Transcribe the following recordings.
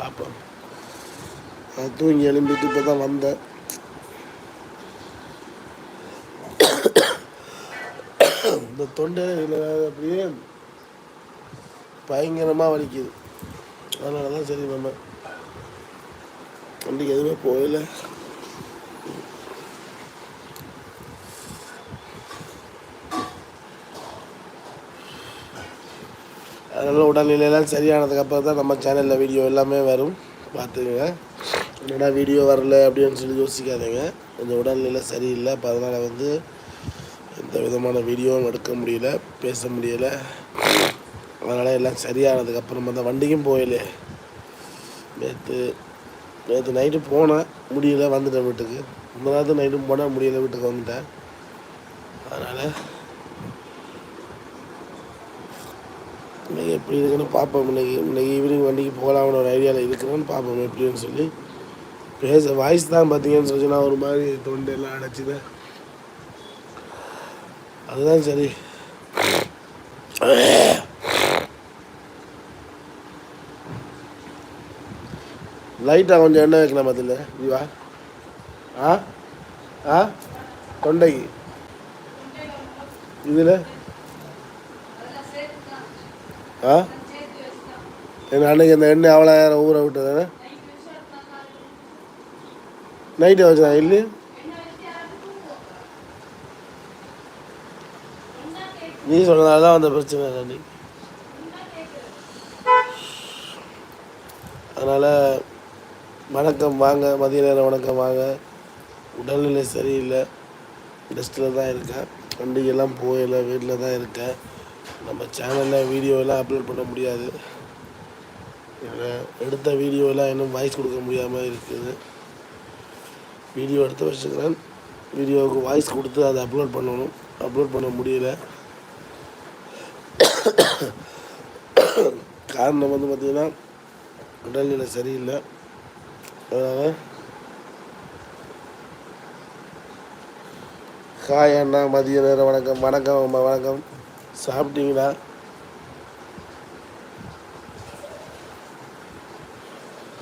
பார்ப்போம் நான் தூங்கி எழும்பிட்டு இப்போ தான் வந்தேன். இந்த தொண்டையில் அப்படியே பயங்கரமாக வலிக்குது. அதனால தான் சரி நம்ம வண்டிக்கு எதுவுமே போயில அதனால் உடல்நிலையெல்லாம் சரியானதுக்கப்புறம் தான் நம்ம சேனலில் வீடியோ எல்லாமே வரும். பார்த்துக்கங்க. என்னடா வீடியோ வரல அப்படின்னு சொல்லி யோசிக்காதீங்க. கொஞ்சம் உடல்நிலை சரியில்லை. அப்போ அதனால் வந்து எந்த விதமான வீடியோவும் எடுக்க முடியல பேச முடியல. அதனால் எல்லாம் சரியானதுக்கப்புறமா தான் வண்டிக்கும் போயிலே நேற்று நேற்று நைட்டு போனேன் முடியல வந்துட்டேன் வீட்டுக்கு. முந்தின நேரத்து நைட்டும் போனேன் முடியல வீட்டுக்கு வந்துட்டேன். அதனால் இன்னைக்கு எப்படி இருக்குன்னு பார்ப்போம். இன்னைக்கு இன்னைக்கு ஈவினிங் வண்டிக்கு போகலாம்னு ஒரு ஐடியாவில் இருக்கிறேன்னு பார்ப்போம். எப்படின்னு சொல்லி பேச வாய்ஸ் தான் பார்த்தீங்கன்னு சொல்லிச்சுன்னா ஒரு மாதிரி தொண்டெல்லாம் அடைச்சிது. அதுதான் சரி. லைட்டாக கொஞ்சம் எண்ணெய் வைக்கலாம் பார்த்துல இதுவா ஆ? ஆ? தொண்டைக்கு. இதில்? ஆ? என் அன்னைக்கு அந்த எண்ணெய் அவ்வளோ நேரம் ஊற விட்டது. நைட்டு வச்சா இல்லை நீ சொன்னதால தான் அந்த பிரச்சனை தண்ணி அதனால் வணக்கம் வாங்க மதிய நேரம் வணக்கம் வாங்க. உடல்நிலை சரியில்லை. ரெஸ்ட்டில் தான் இருக்கேன். வண்டிக்கெல்லாம் போயில வீட்டில் தான் இருக்கேன். நம்ம சேனலில் வீடியோலாம் அப்லோட் பண்ண முடியாது. ஏன்னா எடுத்த வீடியோலாம் இன்னும் வாய்ஸ் கொடுக்க முடியாமல் இருக்குது. வீடியோ எடுத்து வச்சுக்கிறேன். வீடியோவுக்கு வாய்ஸ் கொடுத்து அதை அப்லோட் பண்ணணும். அப்லோட் பண்ண முடியல. காரணம் வந்து பார்த்திங்கன்னா உடல்நிலை சரியில்லை. அதனால் ஹாய் அண்ணா மதிய நேரம். வணக்கம் வணக்கம் வணக்கம். சாப்பிட்டீங்களா?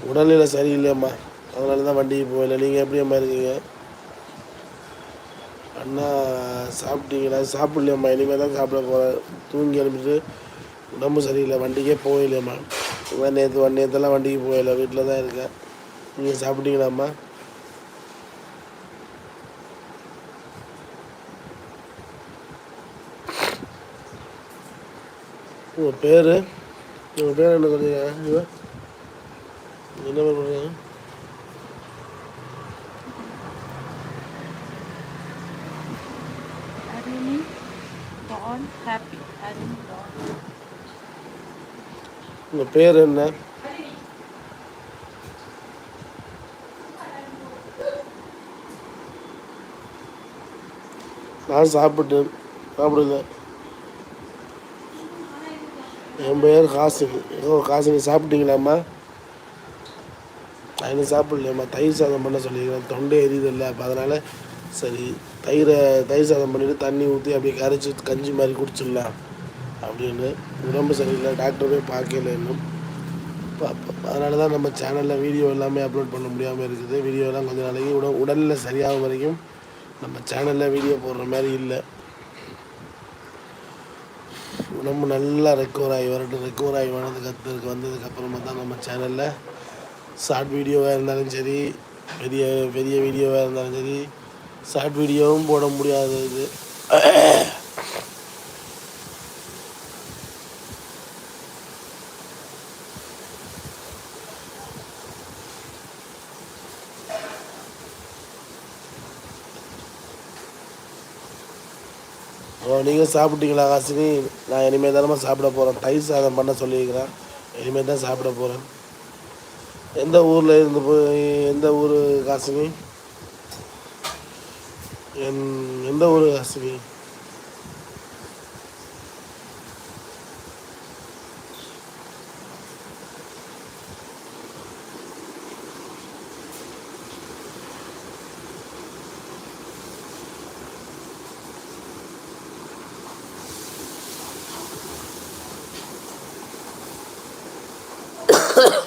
உடல்நிலை சரியில்லையம்மா. அதனால தான் வண்டிக்கு போகல. நீங்கள் எப்படி அம்மா இருக்கீங்க? அண்ணா சாப்பிட்டீங்களா? சாப்பிட்லையம்மா. இனிமேல் தான் சாப்பிட போகிறேன் தூங்கி எழுப்பிட்டு உடம்பு சரியில்லை. வண்டிக்கே போகலையம்மா. நேற்று நேற்றுலாம் வண்டிக்கு போகல. வீட்டில் தான் இருக்கேன். நீங்கள் சாப்பிட்டீங்களாம்மா? உங்கள் பேர்? உங்கள் பேர் என்ன இவ என்ன பேர் born. உங்கள் பேர் என்ன? நான் சாப்பிட்டேன் சாப்பிடல என் பேர் காசினி ஏதோ காசுங்க சாப்பிட்டீங்களாம்மா? நான் இன்னும் சாப்பிடலையம்மா. தயிர் சாதம் பண்ண சொல்லியிருக்கேன் தொண்டை எரியுதில்ல அப்போ அதனால் சரி தயிரை தயிர் சாதம் பண்ணிவிட்டு தண்ணி ஊற்றி அப்படியே கரைச்சி கஞ்சி மாதிரி குடிச்சிடலாம் அப்படின்னு உடம்பு சரியில்லை. டாக்டரே பார்க்கல இன்னும். பார்ப்போம் அதனால தான் நம்ம சேனலில் வீடியோ எல்லாமே அப்லோட் பண்ண முடியாமல் இருக்குது. வீடியோலாம் கொஞ்சம் நாளைக்கு உட உடலில் சரியாகும் வரைக்கும் நம்ம சேனலில் வீடியோ போடுற மாதிரி இல்லை. உடம்பு நல்லா ரெக்கவர் ஆகி வரட்டும். ரெக்கவர் ஆகி வந்ததுக்கு கற்றுக்கு வந்ததுக்கப்புறமா தான் நம்ம சேனலில் ஷார்ட் வீடியோவாக இருந்தாலும் சரி பெரிய பெரிய வீடியோவாக இருந்தாலும் சரி ஷார்ட் வீடியோவும் போட முடியாதது. இது ஓ நீங்கள் சாப்பிட்டீங்களா காசினி? நான் இனிமேல் தானே சாப்பிட போகிறேன் தயிர் சாதம் பண்ண சொல்லியிருக்கிறேன். இனிமேல் தான் சாப்பிட போகிறேன் எந்த ஊரில் இருந்து போய் எந்த ஊர் காசினி? என் எந்த ஊர் காசினி?